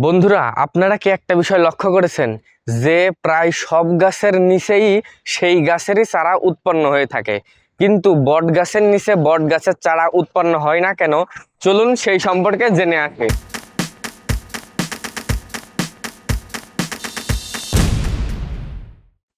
বন্ধুরা, আপনারা কি একটা বিষয় লক্ষ্য করেছেন? যে প্রায় সব গাছের নিচেই সেই গাছেরই চারা উৎপন্ন হয়ে থাকে। কিন্তু বট গাছের নিচে বট গাছের চারা উৎপন্ন হয় না কেন? চলুন সেই সম্পর্কে জেনে আসি।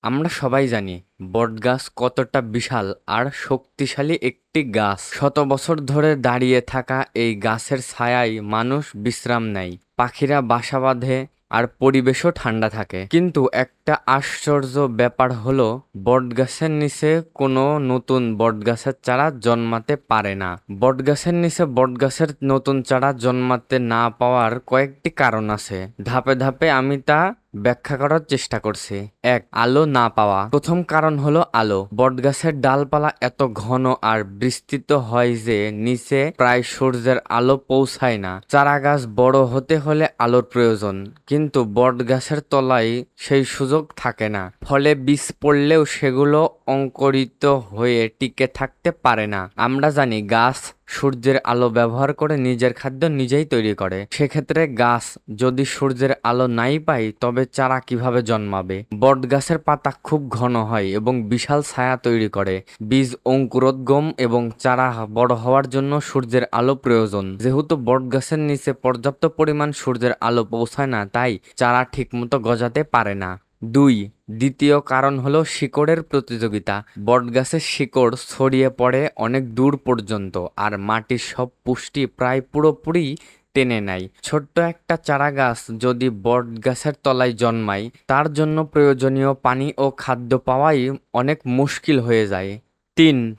আমরা সবাই জানি বটগাছ কতটা বিশাল আর শক্তিশালী একটি গাছ। শত বছর ধরে দাঁড়িয়ে থাকা এই গাছের ছায়ায় মানুষ বিশ্রাম নেয়, পাখিরা বাসা বাঁধে আর পরিবেশও ঠান্ডা থাকে। কিন্তু একটা আশ্চর্য ব্যাপার হলো বটগাছের নিচে কোনো নতুন বটগাছের চারা জন্মাতে পারে না। বটগাছের নিচে বটগাছের নতুন চারা জন্মাতে না পাওয়ার কয়েকটি কারণ আছে। ধাপে ধাপে আমি তা ব্যাখ্যা করার চেষ্টা করছি। এক, আলো না পাওয়া। প্রথম কারণ হলো আলো। বটগাছের ডালপালা এত ঘন আর বিস্তৃত হয় যে নিচে প্রায় সূর্যের আলো পৌঁছায় না। চারা গাছ বড় হতে হলে আলোর প্রয়োজন। কিন্তু বটগাছের তলায় সেই সুযোগ থাকে না। ফলে বীজ পড়লেও সেগুলো অঙ্কুরিত হয়ে টিকে থাকতে পারে না। আমরা জানি গাছ সূর্যের আলো ব্যবহার করে নিজের খাদ্য নিজেই তৈরি করে। সেক্ষেত্রে গাছ যদি সূর্যের আলো নাই পায়, তবে চারা কীভাবে জন্মাবে? বট গাছের পাতা খুব ঘন হয় এবং বিশাল ছায়া তৈরি করে। বীজ, অঙ্কুরোদ্গম এবং চারা বড় হওয়ার জন্য সূর্যের আলো প্রয়োজন। যেহেতু বট গাছের নিচে পর্যাপ্ত পরিমাণ সূর্যের আলো পৌঁছায় না, তাই চারা ঠিকমতো গজাতে পারে না। দুই, দ্বিতীয় কারণ হলো শিকড়ের প্রতিযোগিতা। বটগাছের শিকড় ছড়িয়ে পড়ে অনেক দূর পর্যন্ত আর মাটির সব পুষ্টি প্রায় পুরোপুরি টেনে নেয়। ছোট্ট একটা চারা গাছ যদি বট গাছের তলায় জন্মায়, তার জন্য প্রয়োজনীয় পানি ও খাদ্য পাওয়াই অনেক মুশকিল হয়ে যায়। তিন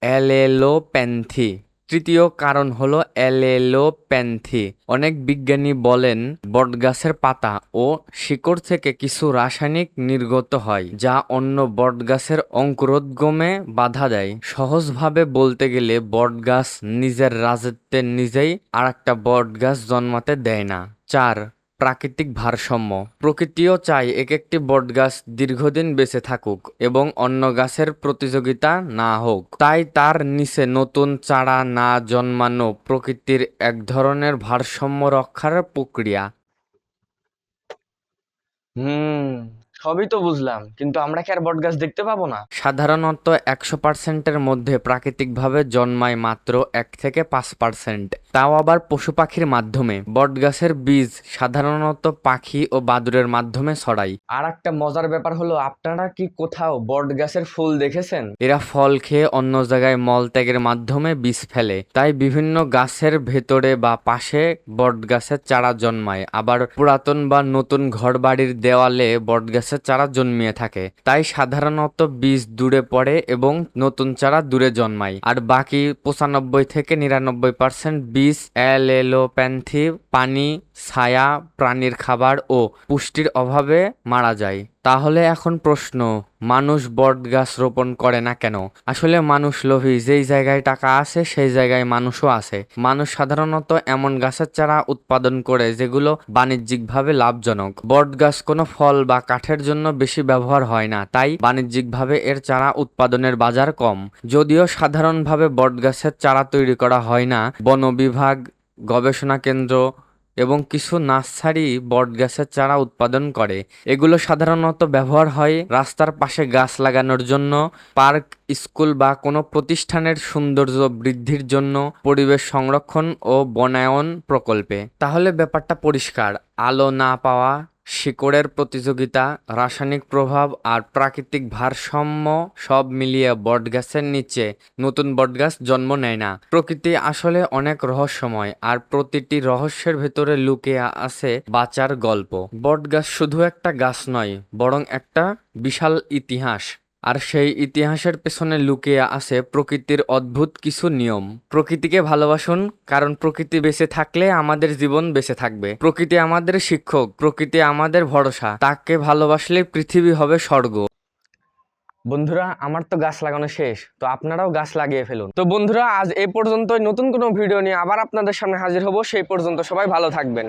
অ্যালেলোপ্যান্থি তৃতীয় কারণ হলো অ্যালেলোপ্যান্থি। অনেক বিজ্ঞানী বলেন, বটগাছের পাতা ও শিকড় থেকে কিছু রাসায়নিক নির্গত হয়, যা অন্য বটগাছের অঙ্কুরোদ্গমে বাধা দেয়। সহজভাবে বলতে গেলে, বটগাছ নিজের রাজত্বের নিজেই আর একটা বটগাছ জন্মাতে দেয় না। চার প্রাকৃতিক ভারসাম্য। প্রকৃতিও চায় এক একটি বটগাছ দীর্ঘদিন বেঁচে থাকুক এবং অন্য গাছের প্রতিযোগিতা না হোক। তাই তার নিচে নতুন চারা না জন্মানো প্রকৃতির এক ধরনের ভারসাম্য রক্ষার প্রক্রিয়া। হুম সবই তো বুঝলাম কিন্তু আমরা কি আর বট গাছ দেখতে পাবো না? সাধারণত একশো পার্সেন্টের মধ্যে প্রাকৃতিকভাবে জন্মায় মাত্র এক থেকে পাঁচ পার্সেন্ট তাও আবার পশু পাখির মাধ্যমে। বট গাছের বীজ সাধারণত পাখি ও বাদুরের মাধ্যমে ছড়ায়। আর একটা মজার ব্যাপার হলো আপনারা কি কোথাও বট গাছের ফুল দেখেছেন? এরা ফল খেয়ে অন্য জায়গায় মলত্যাগের মাধ্যমে বীজ ফেলে। তাই বিভিন্ন গাছের ভেতরে বা পাশে বটগাছের চারা জন্মায়। আবার পুরাতন বা নতুন ঘর বাড়ির দেওয়ালে বটগাছের চারা জন্মিয়ে থাকে। তাই সাধারণত বীজ দূরে পড়ে এবং নতুন চারা দূরে জন্মায়। আর বাকি পঁচানব্বই থেকে নিরানব্বই পার্সেন্ট বীজ অ্যালেলোপ্যান্থি পানি, ছায়া, প্রাণীর খাবার ও পুষ্টির অভাবে মারা যায়। তাহলে এখন প্রশ্ন, মানুষ বট গাছ রোপণ করে না কেন? আসলে মানুষ লোভী, যেই জায়গায় টাকা আছে, সেই জায়গায় মানুষও আছে। মানুষ সাধারণত এমন গাছের চারা উৎপাদন করে যেগুলো বাণিজ্যিকভাবে লাভজনক। বট গাছ কোনো ফল বা কাঠের জন্য বেশি ব্যবহার হয় না, তাই বাণিজ্যিকভাবে এর চারা উৎপাদনের বাজার কম। যদিও সাধারণভাবে বট গাছের চারা তৈরি করা হয় না বন বিভাগ গবেষণা কেন্দ্র এবং কিছু নার্সারি বট গাছের চারা উৎপাদন করে। এগুলো সাধারণত ব্যবহার হয় রাস্তার পাশে গাছ লাগানোর জন্য, পার্ক, স্কুল বা কোনো প্রতিষ্ঠানের সৌন্দর্য বৃদ্ধির জন্য, পরিবেশ সংরক্ষণ ও বনায়ন প্রকল্পে। তাহলে ব্যাপারটা পরিষ্কার। আলো না পাওয়া শিকড়ের প্রতিযোগিতা, রাসায়নিক প্রভাব আর প্রাকৃতিক ভারসাম্য সব মিলিয়ে বটগাছের নিচে নতুন বটগাছ জন্ম নেয় না। প্রকৃতি আসলে অনেক রহস্যময় আর প্রতিটি রহস্যের ভেতরে লুকিয়ে আছে বাঁচার গল্প। বটগাছ শুধু একটা গাছ নয়, বরং একটা বিশাল ইতিহাস। আর সেই ইতিহাসের পেছনে লুকিয়ে আছে প্রকৃতির অদ্ভুত কিছু নিয়ম। প্রকৃতিকে ভালোবাসুন, কারণ প্রকৃতি বেঁচে থাকলে আমাদের জীবন বেঁচে থাকবে। প্রকৃতি আমাদের শিক্ষক, প্রকৃতি আমাদের ভরসা। তাকে ভালোবাসলে পৃথিবী হবে স্বর্গ। বন্ধুরা, আমার তো গাছ লাগানো শেষ, তো আপনারাও গাছ লাগিয়ে ফেলুন। তো বন্ধুরা, আজ এই পর্যন্তই। নতুন কোনো ভিডিও নিয়ে আবার আপনাদের সামনে হাজির হব। সেই পর্যন্ত সবাই ভালো থাকবেন।